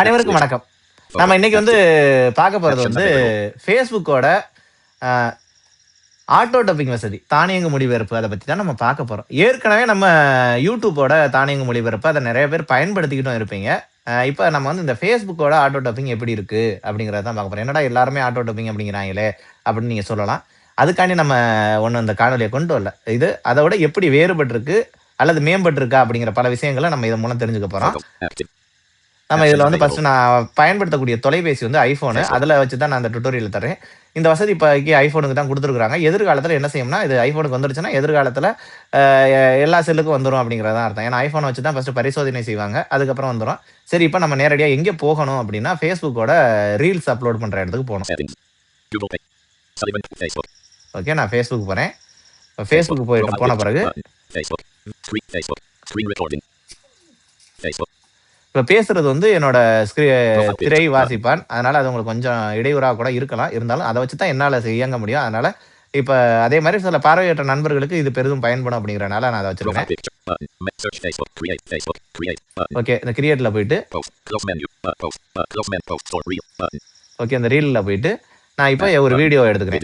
அனைவருக்கும் வணக்கம். நம்ம இன்னைக்கு வந்து பார்க்க போறது வந்து ஃபேஸ்புக்கோட ஆட்டோ டப்பிங் வசதி தானியங்கு மொழிபெயர்ப்பு அதை பற்றி தான் நம்ம பார்க்க போகிறோம் ஏற்கனவே நம்ம யூடியூப்போட தானியங்கு மொழிபெயர்ப்பு அதை நிறைய பேர் பயன்படுத்திக்கிட்டும் இருப்பீங்க. இப்போ நம்ம வந்து இந்த ஃபேஸ்புக்கோட ஆட்டோ டப்பிங் எப்படி இருக்கு அப்படிங்கிறத தான் பார்க்க போகிறோம் என்னடா எல்லாருமே ஆட்டோ டப்பிங் அப்படிங்கிறாங்களே அப்படின்னு நீங்கள் சொல்லலாம். அதுக்காண்டி நம்ம ஒன்று இந்த காணொலியை கொண்டு வரல. இது அதை விட எப்படி வேறுபட்டிருக்கு? அல்லது மேம்பட்டிருக்கா அப்படிங்கிற பல விஷயங்களை நம்ம இதன் மூலம் தெரிஞ்சுக்க போகிறோம். நம்ம இதில் வந்து ஃபர்ஸ்ட் நான் பயன்படுத்தக்கூடிய தொலைபேசி வந்து ஐஃபோனு அதில் வச்சு தான் நான் அந்த டுட்டோரியல் தரேன் இந்த வசதி இப்போக்கி ஐஃபோனுக்கு தான் கொடுத்துருக்காங்க எதிர்காலத்தில் என்ன செய்யும்னா இது ஐஃபோனுக்கு வந்துருச்சுன்னா எதிர்காலத்தில் எல்லா செல்லுக்கும் வந்துடும் அப்படிங்கிறதான் அர்த்தம். ஏன்னா ஐஃபோனை வச்சு தான் ஃபஸ்ட்டு பரிசோதனை செய்வாங்க. அதுக்கப்புறம் வந்துடும் சரி இப்போ நம்ம நேரடியாக எங்கே போகணும் அப்படின்னா ஃபேஸ்புக்கோட ரீல்ஸ் அப்லோட் பண்ணுற இடத்துக்கு போகணும். ஓகே நான் ஃபேஸ்புக் போகிறேன் ஃபேஸ்புக் போயிட்டு போன பிறகு இப்போ பேசுறது வந்து என்னோட திரை வாசிப்பான் அதனால அது உங்களுக்கு கொஞ்சம் இடையூறாக கூட இருக்கலாம் இருந்தாலும் அதை வச்சு தான் என்னால் இயங்க முடியும் அதனால இப்போ அதே மாதிரி சில பார்வையற்ற நண்பர்களுக்கு இது பெரிதும் பயன்படும் அப்படிங்கிறனால நான் அதை வச்சிருக்கேன். ஓகே இந்த கிரியேட்டில் போயிட்டு. Uh. Uh. ஓகே இந்த ரீலில் போயிட்டு நான் இப்போ ஒரு வீடியோ எடுத்துக்கிறேன்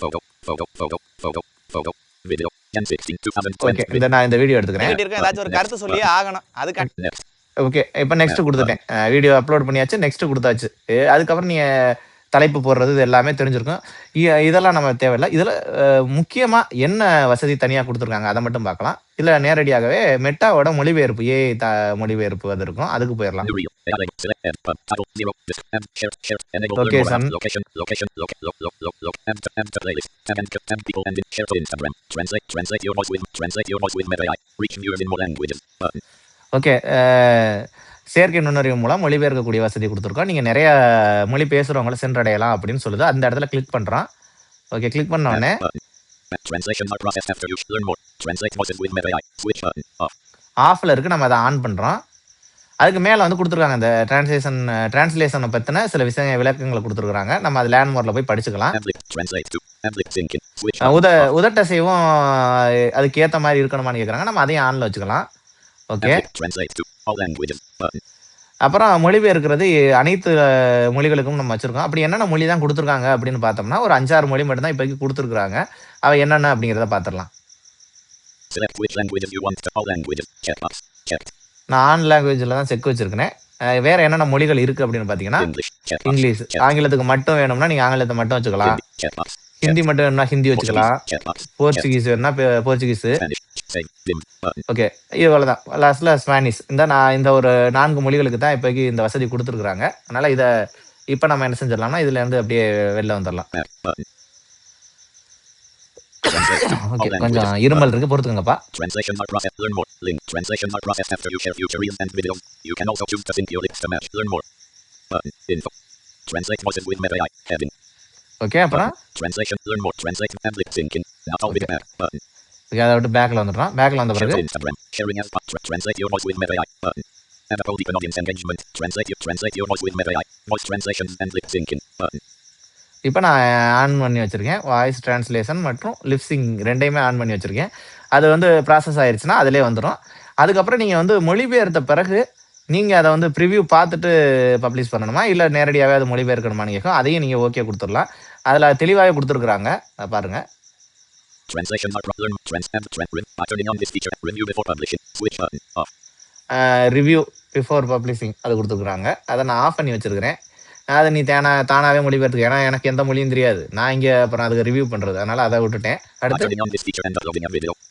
photo, photo, photo, photo, photo, video, 1016, 2020. இதை நான் இந்த வீடியோ எடுத்துக்கிறேன். இருக்கேன் ஏதாச்சும் ஒரு கருத்து சொல்லி ஆகணும். அதுக்கு ஓகே இப்போ நெக்ஸ்ட் கொடுத்துட்டேன். வீடியோ அப்லோட் பண்ணியாச்சு நெக்ஸ்ட் கொடுத்தாச்சு. அதுக்கப்புறம் நீங்கள் தலைப்பு போடுறது இது எல்லாமே தெரிஞ்சிருக்கும். இதெல்லாம் நம்ம தேவையில்லை. இதில் முக்கியமாக என்ன வசதி தனியாக கொடுத்துருக்காங்க அதை மட்டும் பார்க்கலாம். இல்ல நேரடியாகவே மெட்டாவோட மொழிபெயர்ப்பு ஏ த மொழிபெயர்ப்பு அது இருக்கும். அதுக்கு போயிடலாம். லொகேஷன் ஓகே செயற்கை நுண்ணறிவு மூலம் மொழிபெயர்க்கக்கூடிய வசதி கொடுத்துருக்கோம் நீங்கள் நிறைய மொழி பேசுகிறவங்கள சென்றடையலாம் அப்படின்னு சொல்லுது அந்த இடத்துல கிளிக் பண்ணுறோம் ஓகே கிளிக் பண்ண உடனே Button. Translations are processed after you learn more. Translate voices with Meta AI. Switch button. Off. ஆஃபில் இருக்குது நம்ம அதை ஆன் பண்ணுறோம் அதுக்கு மேலே வந்து கொடுத்துருக்காங்க இந்த டிரான்ஸ்லேஷன் டிரான்ஸ்லேஷனை பற்றின சில விஷய விளக்கங்களை கொடுத்துருக்காங்க நம்ம அது லேண்ட் மோரில் போய் படிச்சுக்கலாம் உத. உதட்டசைவும் அதுக்கு ஏற்ற மாதிரி இருக்கணுமான்னு கேட்குறாங்க நம்ம அதையும் ஆனில் வச்சுக்கலாம் ஓகே அப்புறம் மொழிபெயர்க்கிறது அனைத்து மொழிகளுக்கும் நம்ம வச்சுருக்கோம். அப்படி என்னென்ன மொழி தான் கொடுத்துருக்காங்க அப்படின்னு பார்த்தோம்னா ஒரு அஞ்சாறு மொழி மட்டும் தான் இப்போதைக்கு கொடுத்துருக்குறாங்க. அவ என்னென்ன அப்படிங்கிறத பார்த்துடலாம். நான் ஆன் லாங்குவேஜில் தான் செக் வச்சுருக்கேன் வேறு என்னென்ன மொழிகள் இருக்குது அப்படின்னு பார்த்தீங்கன்னா. இங்கிலீஷ். ஆங்கிலத்துக்கு மட்டும் வேணும்னா நீங்கள் ஆங்கிலத்தை மட்டும் வச்சுக்கலாம். ஹிந்தி மட்டும் வேணும்னா ஹிந்தி வச்சுக்கலாம். போர்ச்சுகீஸ் வேணும்னா போர்ச்சுகீஸு ஓகே இவ்வளோ தான் லாஸ்ட்டில் ஸ்பானிஷ் இந்த நான் இந்த ஒரு நான்கு மொழிகளுக்கு தான் இப்போக்கி இந்த வசதி கொடுத்துருக்குறாங்க அதனால் இதை இப்போ நம்ம என்ன செஞ்சிடலாம்னா இதுல இருந்து அப்படியே வெளில வந்துடலாம் ஓகே. கொஞ்சம் இருமல் இருக்கு பொறுத்துக்கங்கப்பா Translations are processed. Learn more. Link. Translations are processed after you share future reels and videos. You can also choose to sync your links to match. Learn more. Button. Info. Translate voices with Meta AI. Heading. Okay அப்புறம் Translation. Learn more. Translate. Amblit syncing. Now all video back. Button. Okay அதை விட்டு பேக்கில் வந்துடுறோம் பேக்கில் வந்த பிறகு இப்போ நான் ஆன் பண்ணி வச்சுருக்கேன். வாய்ஸ் ட்ரான்ஸ்லேஷன் மற்றும் லிப்ஸிங் ரெண்டையுமே ஆன் பண்ணி வச்சுருக்கேன். அது வந்து ப்ராசஸ் ஆயிடுச்சுன்னா அதிலே வந்துடும் அதுக்கப்புறம் நீங்கள் வந்து மொழிபெயர்த்த பிறகு நீங்கள் அதை வந்து ப்ரிவியூ பார்த்துட்டு பப்ளிஷ் பண்ணணுமா? இல்லை நேரடியாகவே அது மொழிபெயர்க்கணுமான்னு கேட்கும் அதையும் நீங்கள் ஓகே கொடுத்துடலாம். அதில் தெளிவாகவே கொடுத்துருக்குறாங்க. பாருங்கள் Translations are pro- learn trans and trend re- by turning on this feature. Review before publishing. Switch button. Off. Review before publishing அது கொடுத்துருக்குறாங்க அதை நான் ஆஃப் பண்ணி வச்சிருக்கிறேன் அதை நீ தேனா தானாகவே மொழிபெயர்த்துக்க ஏன்னா எனக்கு எந்த மொழியும் தெரியாது நான் இங்கே அப்புறம் அதுக்கு ரிவ்யூ பண்ணுறது அதனால் அதை விட்டுட்டேன் அடுத்து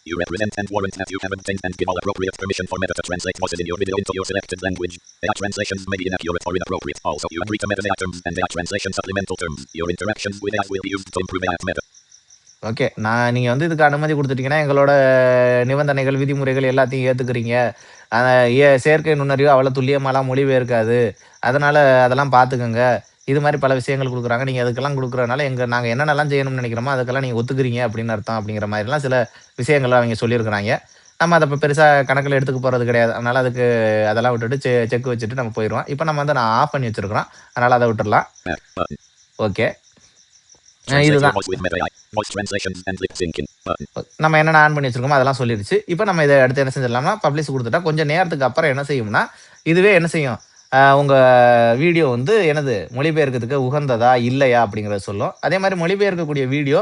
you represent and warrant that you have obtained and give all appropriate permission for Meta to translate voices in your video into your selected language. AI translations may be inaccurate or inappropriate. Also, you agree to Meta AI terms and AI translation supplemental terms. Your interactions with AI will be used to improve AI Meta. Okay நான் நீங்கள் வந்து இதுக்கு அனுமதி கொடுத்துட்டீங்கன்னா எங்களோட நிபந்தனைகள் விதிமுறைகள் எல்லாத்தையும் ஏற்றுக்கிறீங்க ஏ செயற்கை நுண்ணறிவு அவ்வளோ துல்லியமாலாம் மொழிபெயர்க்காது. அதனால் அதெல்லாம் பார்த்துக்கோங்க இது மாதிரி பல விஷயங்கள் கொடுக்குறாங்க. நீங்கள் அதுக்கெல்லாம் கொடுக்குறதுனால எங்கள் நாங்கள் என்னென்னலாம் செய்யணும்னு நினைக்கிறோமோ அதுக்கெல்லாம் நீங்கள் ஒத்துக்கிறீங்க அப்படின்னு அர்த்தம் அப்படிங்கிற மாதிரிலாம் சில விஷயங்கள் அவங்க சொல்லியிருக்கிறாங்க. நம்ம அதை இப்போ பெருசாக கணக்கில் எடுத்துக்க போகிறது கிடையாது. அதனால் அதுக்கு அதெல்லாம் விட்டுட்டு செக் வச்சுட்டு நம்ம போயிடுவோம். இப்போ நம்ம வந்து நான் ஆஃப் பண்ணி வச்சுருக்கிறோம். அதனால் அதை விட்டுடலாம். ஓகே இதுதான். நம்ம என்னென்ன ஆன் பண்ணி வச்சிருக்கோமோ அதெல்லாம் சொல்லிடுச்சு இப்போ நம்ம இதை அடுத்து என்ன செஞ்சிடலாம்னா பப்ளிஷ் கொடுத்துட்டா கொஞ்சம் நேரத்துக்கு அப்புறம் என்ன செய்யும்னா இதுவே என்ன செய்யும்? ஆஹ் உங்க வீடியோ வந்து எனது மொழிபெயர்க்கிறதுக்கு உகந்ததா இல்லையா அப்படிங்கிறத சொல்லும். அதே மாதிரி மொழிபெயர்க்கக்கூடிய வீடியோ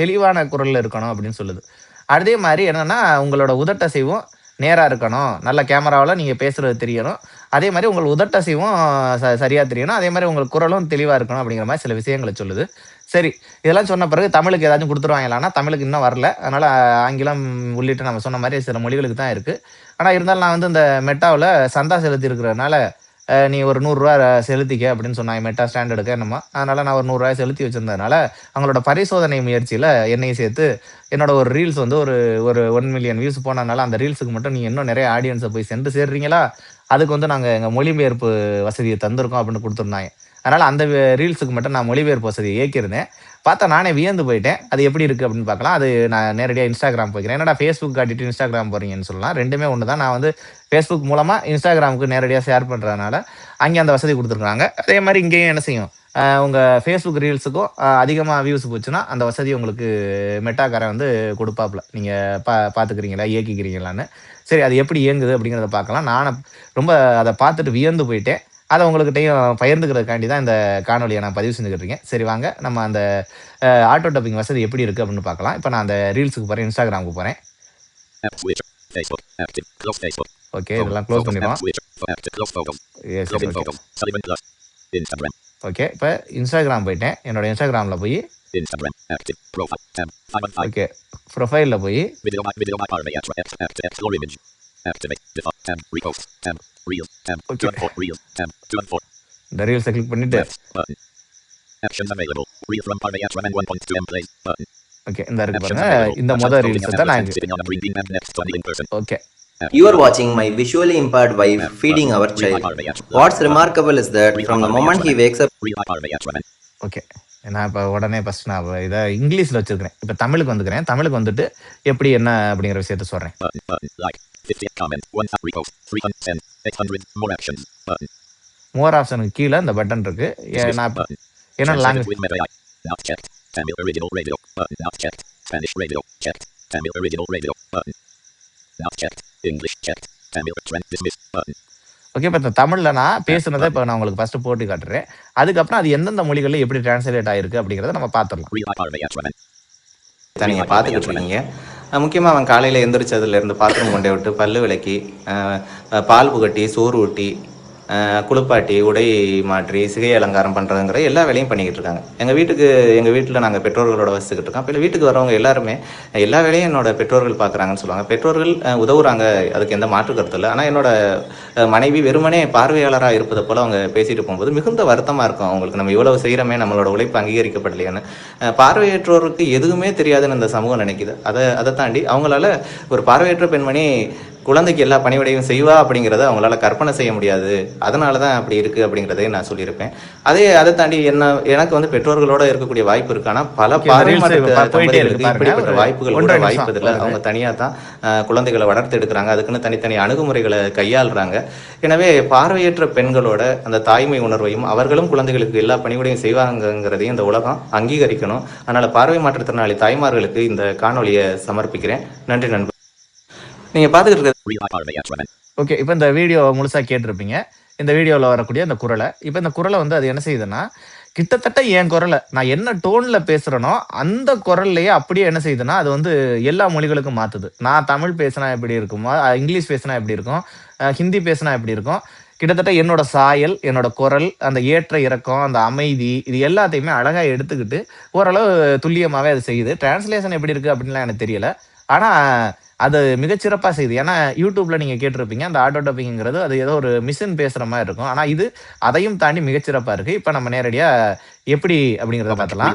தெளிவான குரல்ல இருக்கணும் அப்படின்னு சொல்லுது. அதே மாதிரி என்னன்னா உங்களோட உதட்டசைவும் நேராக இருக்கணும். நல்ல கேமராவில் நீங்கள் பேசுகிறது தெரியணும். அதே மாதிரி உங்கள் உதட்டசைவும் ச சரியாக தெரியணும். அதே மாதிரி உங்கள் குரலும் தெளிவாக இருக்கணும் அப்படிங்கிற மாதிரி சில விஷயங்களை சொல்லுது. சரி இதெல்லாம் சொன்ன பிறகு தமிழுக்கு ஏதாச்சும் கொடுத்துருவாங்களான்னா தமிழுக்கு இன்னும் வரல. அதனால் ஆங்கிலம் உள்ளிட்ட நம்ம சொன்ன மாதிரி சில மொழிகளுக்கு தான் இருக்குது ஆனால் இருந்தாலும் நான் வந்து இந்த மெட்டாவில் சந்தா செலுத்தி இருக்கிறதுனால நீ ஒரு நூறுரூவா செலுத்திக்க அப்படின்னு சொன்னாங்க. மெட்டா ஸ்டாண்டர்டுக்கு என்னமோ. அதனால் நான் ஒரு நூறுரூவா செலுத்தி வச்சிருந்ததுனால அவங்களோட பரிசோதனை முயற்சியில் என்னையும் சேர்த்து என்னோட ஒரு ரீல்ஸ் வந்து ஒரு ஒரு ஒன் மில்லியன் வியூஸ் போனதுனால அந்த ரீல்ஸுக்கு மட்டும் நீங்கள் இன்னும் நிறைய ஆடியன்ஸை போய் சென்று சேர்றீங்களா? அதுக்கு வந்து நாங்கள் எங்கள் மொழிபெயர்ப்பு வசதியை தந்திருக்கோம் அப்படின்னு கொடுத்துருந்தாங்க. அதனால் அந்த ரீல்ஸுக்கு மட்டும் நான் மொழிபெயர்ப்பு வசதியை இயக்கியிருந்தேன் பார்த்தா நானே வியந்து போயிட்டேன். அது எப்படி இருக்குது அப்படின்னு பார்க்கலாம். அது நான் நேரடியாக இன்ஸ்டாகிராம் போய்க்கிறேன். என்னடா ஃபேஸ்புக் காட்டிட்டு இன்ஸ்டாகிராம் போகிறீங்கன்னு சொல்லலாம். ரெண்டுமே ஒன்று தான். நான் வந்து ஃபேஸ்புக் மூலமாக இன்ஸ்டாகிராமுக்கு நேரடியாக ஷேர் பண்ணுறதுனால அங்கே அந்த வசதி கொடுத்துருக்காங்க அதே மாதிரி இங்கேயும் என்ன செய்யும்? உங்கள் ஃபேஸ்புக் ரீல்ஸுக்கும் அதிகமாக வியூஸ் போச்சுன்னா அந்த வசதி உங்களுக்கு மெட்டாக்காரன் வந்து கொடுப்பாப்புல நீங்கள் பா பார்த்துக்கிறீங்களா இயக்கிக்கிறீங்களான்னு சரி அது எப்படி இயங்குது அப்படிங்கிறத பார்க்கலாம். நானும் ரொம்ப அதை பார்த்துட்டு வியந்து போயிட்டேன். அதை உங்கள்கிட்டையும் பகிர்ந்துக்கிறதுக்காண்டி தான் இந்த காணொலியை நான் பதிவு செஞ்சுக்கிட்டு இருக்கேன் சரி வாங்க நம்ம அந்த ஆட்டோ டப்பிங் வசதி எப்படி இருக்குது அப்படின்னு பார்க்கலாம் இப்போ நான் அந்த ரீல்ஸுக்கு போகிறேன் இன்ஸ்டாகிராமுக்கு போகிறேன். ஓகே. இதெல்லாம் க்ளோஸ். Instagram. ஓகே இப்போ இன்ஸ்டாகிராம் போயிட்டேன் என்னோட இன்ஸ்டாகிராமில் போய் Instagram. Active. Profile. Tab. 5 and 5. Okay ப்ரொஃபைலில் போய் Activate. Default. Tab. Repost. Tab. Reels. Tab. Okay. 2 and 4. Reels. Tab. 2 and 4. இந்த ரீல்ஸை click Left. Button. Actions available. Reel from Parvay at Raman 1.2 M plays. Button. Okay இந்த இருக்கு பாருங்க. இந்த மொதல் ரீல்ஸை தான் நான். Okay You are watching my visually impaired wife feeding our child. What's remarkable is that from the moment he wakes up. Okay நான் இப்போ உடனே ஃபர்ஸ்ட் நான் இதை இங்கிலீஷில் வச்சிருக்கிறேன் இப்போ தமிழுக்கு வந்துக்கிறேன் தமிழுக்கு வந்துட்டு எப்படி என்ன அப்படிங்கிற விஷயத்த சொல்கிறேன் Button. Button. Like. 50 comment. 1 th- repost. 310. 800. More actions. Button. மோர் ஆப்ஷனுக்கு கீழே இந்த பட்டன் இருக்கு. நான். என்ன language. Not checked. Tamil original radio. Button. Not checked. Spanish radio. Checked. Tamil original radio. Button. Not checked. English checked. Tamil trend dismiss. Button. Okay இப்போ இந்த தமிழில் நான் பேசுனதை இப்போ நான் உங்களுக்கு ஃபர்ஸ்ட் போட்டு காட்டுறேன் அதுக்கப்புறம் அது எந்தெந்த மொழிகளில் எப்படி டிரான்ஸ்லேட் ஆயிருக்கு அப்படிங்கிறத நம்ம பார்த்துடலாம் நீங்கள் பார்த்துக்கிட்டு இருக்கீங்க முக்கியமாக அவன் காலையில் எந்திரிச்சதுலேருந்து பாத்ரூம் கொண்டே விட்டு பல்லு விளக்கி பால் புகட்டி சோறு ஊட்டி குளிப்பாட்டி உடை மாற்றி சிகை அலங்காரம் பண்ணுறதுங்கிற எல்லா வேலையும் பண்ணிக்கிட்டு இருக்காங்க. எங்கள் வீட்டுக்கு எங்கள் வீட்டில் நாங்கள் பெற்றோர்களோட வசிச்சுக்கிட்டு இருக்கோம். இப்போ வீட்டுக்கு வரவங்க எல்லாருமே எல்லா வேலையும் என்னோட பெற்றோர்கள் பார்க்குறாங்கன்னு சொல்லுவாங்க. பெற்றோர்கள் உதவுறாங்க. அதுக்கு எந்த மாற்று கருத்து இல்லை. ஆனால் என்னோட மனைவி வெறுமனே பார்வையாளராக இருப்பதை போல் அவங்க பேசிட்டு போகும்போது மிகுந்த வருத்தமாக இருக்கும். அவங்களுக்கு நம்ம இவ்வளவு செய்கிறோமே நம்மளோட உழைப்பு அங்கீகரிக்கப்படலையான்னு. பார்வையற்றோருக்கு எதுவுமே தெரியாதுன்னு இந்த சமூகம் நினைக்குது. அதை அதை தாண்டி அவங்களால ஒரு பார்வையற்ற பெண்மணி குழந்தைக்கு எல்லா பணிவிடையும் செய்வா அப்படிங்கிறத அவங்களால கற்பனை செய்ய முடியாது. அதனால தான் அப்படி இருக்கு அப்படிங்கிறதையும் நான் சொல்லியிருப்பேன். அதே அதை தாண்டி என்ன எனக்கு வந்து பெற்றோர்களோட இருக்கக்கூடிய வாய்ப்பு இருக்கு. ஆனால் பல பாருங்க. இப்படிப்பட்ட வாய்ப்புகள் கூட வாய்ப்பதில்லை போகுது. அவங்க தனியாக தான் குழந்தைகளை வளர்த்து எடுக்கிறாங்க. அதுக்குன்னு தனித்தனி அணுகுமுறைகளை கையாளுறாங்க. எனவே பார்வையற்ற பெண்களோட அந்த தாய்மை உணர்வையும் அவர்களும் குழந்தைகளுக்கு எல்லா பணிவிடையும் செய்வாங்கங்கிறதையும் இந்த உலகம் அங்கீகரிக்கணும். அதனால பார்வை மாற்றுத்திறனாளி தாய்மார்களுக்கு இந்த காணொளியை சமர்ப்பிக்கிறேன். நன்றி நண்பர் நீங்க இருக்கிறது Raman. ஓகே இப்போ இந்த வீடியோ முழுசாக கேட்டிருப்பீங்க. இந்த வீடியோவில் வரக்கூடிய அந்த குரலை. இப்போ இந்த குரலை வந்து அது என்ன செய்யுதுன்னா கிட்டத்தட்ட என் குரலை நான் என்ன டோனில் பேசுகிறேனோ அந்த குரல்லையே அப்படியே என்ன செய்யுதுன்னா அது வந்து எல்லா மொழிகளுக்கும் மாற்றுது நான் தமிழ் பேசினா எப்படி இருக்குமோ? இங்கிலீஷ் பேசினா எப்படி இருக்கும்? ஹிந்தி பேசினா எப்படி இருக்கும்? கிட்டத்தட்ட என்னோட சாயல் என்னோட குரல் அந்த ஏற்ற இறக்கம் அந்த அமைதி இது எல்லாத்தையுமே அழகாக எடுத்துக்கிட்டு ஓரளவு துல்லியமாகவே அது செய்யுது. டிரான்ஸ்லேஷன் எப்படி இருக்குது அப்படின்லாம் எனக்கு தெரியல. ஆனால் அது மிகச்சிறப்பாக செய்யுது. ஏன்னா யூடியூப்ல நீங்க கேட்டிருப்பீங்க அந்த ஆட்டோ டப்பிங்கிறது அது ஏதோ ஒரு மிஷின் பேசுற மாதிரி இருக்கும். ஆனா இது அதையும் தாண்டி மிகச்சிறப்பா இருக்கு. இப்போ நம்ம நேரடியா எப்படி அப்படிங்கிறத பார்த்தலாம்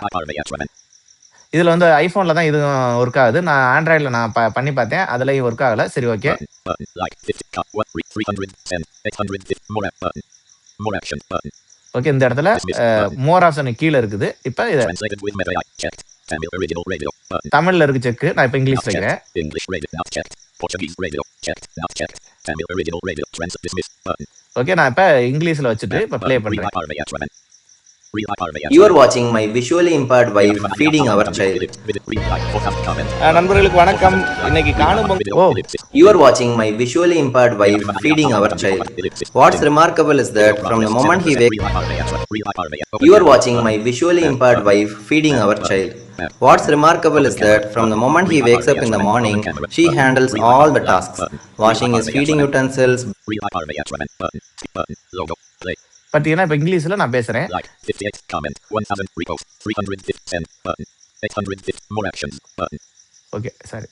இதில் இதுல வந்து ஐபோன்ல தான் இதுவும் ஒர்க் ஆகுது. நான் ஆண்ட்ராய்டில் நான் ப- பண்ணி பார்த்தேன். அதுலயும் ஒர்க் ஆகல. சரி ஓகே ஓகே இந்த இடத்துல மோர் ஆப்ஷன் கீழே இருக்குது. இப்போ இதை Original radio. Button. தமிழ்ல இருக்கு செக் நான் இப்போ இங்கிலீஷ் வைக்கிறேன். English radio. Not checked. Portuguese radio. Checked. Not checked. Tamil original radio. Trans dismiss. Button. Okay நான் இப்போ இங்கிலீஷ்ல வச்சுட்டு இப்போ ப்ளே பண்றேன். You are watching my visually impaired wife feeding our child. நண்பர்களுக்கு வணக்கம் இன்னைக்கு காணும் பொங்கல் ஓ You are watching my visually impaired wife feeding our child. What's remarkable is that from the moment he wakes Real Armea. Real Armea. you are watching my visually impaired wife feeding our child. What's remarkable is that from the moment he wakes up in the morning, she handles all the tasks washing his feeding utensils, Real Armea. Button. Button. Logo. Play. பார்த்தீங்கன்னா இப்போ இங்கிலீஷில் நான் பேசுகிறேன் Like. 58. Comment. 1000. Repost. 310. Button. 850. More actions. Button. Okay சரி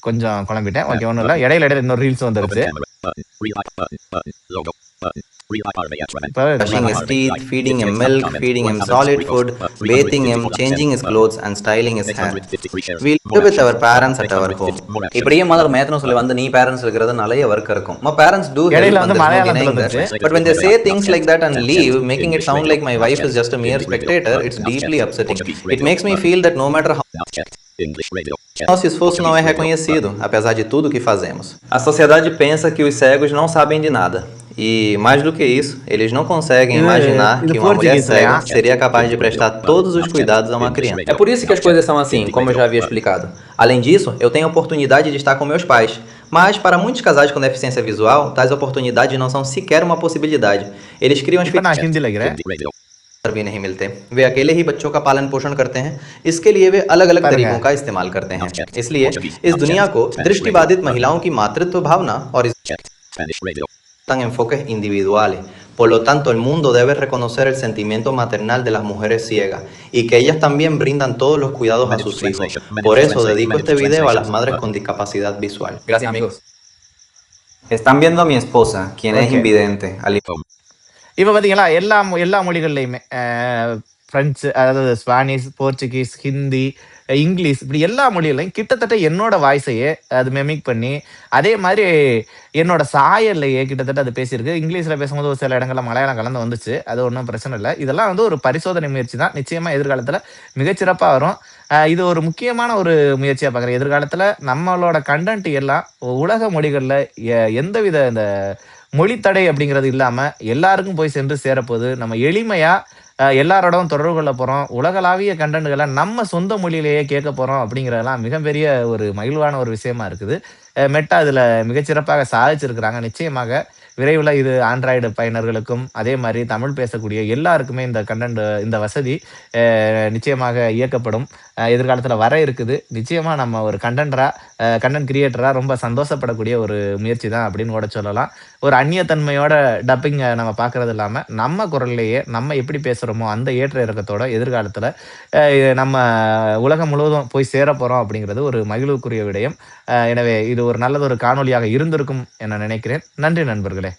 கொஞ்சம் குழம்பிட்டேன் okay ஒன்றும் இல்லை இடையில இடையில இன்னொரு ரீல்ஸ் வந்துருச்சு brushing his teeth, feeding him milk, feeding him solid food, bathing him, changing his clothes, and styling his hair. 653 shares. We live with our parents at our home. இப்படியே மதர் மேத்தனும் சொல்லி வந்து நீ பேரண்ட்ஸ் இருக்கிறது நிறைய ஒர்க் இருக்கும் மா பேரண்ட்ஸ் டூ இடையில வந்து வந்துச்சு. But when they say things like that and leave making it sound like my wife is just a mere spectator it's deeply upsetting it makes me feel that no matter how Nosso esforço não é reconhecido, apesar de tudo que fazemos. A sociedade pensa que os cegos não sabem de nada. E mais do que isso, eles não conseguem É, imaginar que uma mulher cega né? seria capaz de prestar todos os cuidados a uma criança. É por isso que as coisas são assim, como eu já havia explicado. Além disso, eu tenho a oportunidade de estar com meus pais. Mas, para muitos casais com deficiência visual, tais oportunidades não são sequer uma possibilidade. Eles criam as भी नहीं मिलते वे अकेले ही बच्चों का पालन पोषण करते हैं इसके लिए वे अलग अलग तरीकों का इस्तेमाल करते हैं इसलिए इस दुनिया को दृष्टिबाधित महिलाओं की मातृत्व भावना और tan enfoques individuales. Por lo tanto, el mundo debe reconocer el sentimiento maternal de las mujeres ciegas y que ellas también brindan todos los cuidados a sus hijos. Por eso dedico este video a las madres con discapacidad visual. Gracias amigos. Están viendo a mi esposa, quien okay. es invidente. Al... இப்போ பார்த்தீங்களா எல்லா மொ- எல்லா மொழிகள்லையுமே French அதாவது Spanish Portuguese Hindi English இப்படி எல்லா மொழிகளையும் கிட்டத்தட்ட என்னோட வாய்ஸையே அது மெமிக் பண்ணி அதே மாதிரி என்னோட சாயல்லையே கிட்டத்தட்ட அது பேசியிருக்கு. இங்கிலீஷில் பேசும்போது ஒரு சில இடங்களில் மலையாளம் கலந்து வந்துச்சு. அது ஒன்றும் பிரச்சனை இல்லை. இதெல்லாம் வந்து ஒரு பரிசோதனை முயற்சி தான். நிச்சயமாக எதிர்காலத்தில் மிகச்சிறப்பாக வரும். இது ஒரு முக்கியமான ஒரு முயற்சியாக பார்க்குறேன். எதிர்காலத்தில் நம்மளோட கண்டென்ட் எல்லாம் உலக மொழிகளில் எந்தவித இந்த மொழித்தடை அப்படிங்கிறது இல்லாமல் எல்லாருக்கும் போய் சென்று சேரப்போகுது. நம்ம எளிமையாக எல்லாரோடவும் தொடர்பு கொள்ள போகிறோம் உலகளாவிய கண்டென்ட்களை நம்ம சொந்த மொழியிலேயே கேட்க போகிறோம் அப்படிங்கிறதெல்லாம் மிகப்பெரிய ஒரு மகிழ்வான ஒரு விஷயமா இருக்குது. மெட்டா அதில் மிகச்சிறப்பாக சாதிச்சிருக்கிறாங்க. நிச்சயமாக விரைவில் இது ஆண்ட்ராய்டு பயனர்களுக்கும் அதே மாதிரி தமிழ் பேசக்கூடிய எல்லாருக்குமே இந்த கண்டென்ட் இந்த வசதி நிச்சயமாக இயக்கப்படும். எதிர்காலத்தில் வர இருக்குது. நிச்சயமாக நம்ம ஒரு கண்டென்டராக கண்டென்ட் கிரியேட்டராக ரொம்ப சந்தோஷப்படக்கூடிய ஒரு முயற்சி தான் அப்படின்னு கூட சொல்லலாம். ஒரு அந்நியத்தன்மையோட டப்பிங்கை நம்ம பார்க்குறது இல்லாமல் நம்ம குரல்லையே நம்ம எப்படி பேசுகிறோமோ அந்த ஏற்ற இறக்கத்தோட எதிர்காலத்தில் நம்ம உலகம் முழுவதும் போய் சேர போகிறோம் அப்படிங்கிறது ஒரு மகிழ்வுக்குரிய விடயம். எனவே இது ஒரு நல்லதொரு காணொலியாக இருந்திருக்கும் என நினைக்கிறேன். நன்றி நண்பர்களே.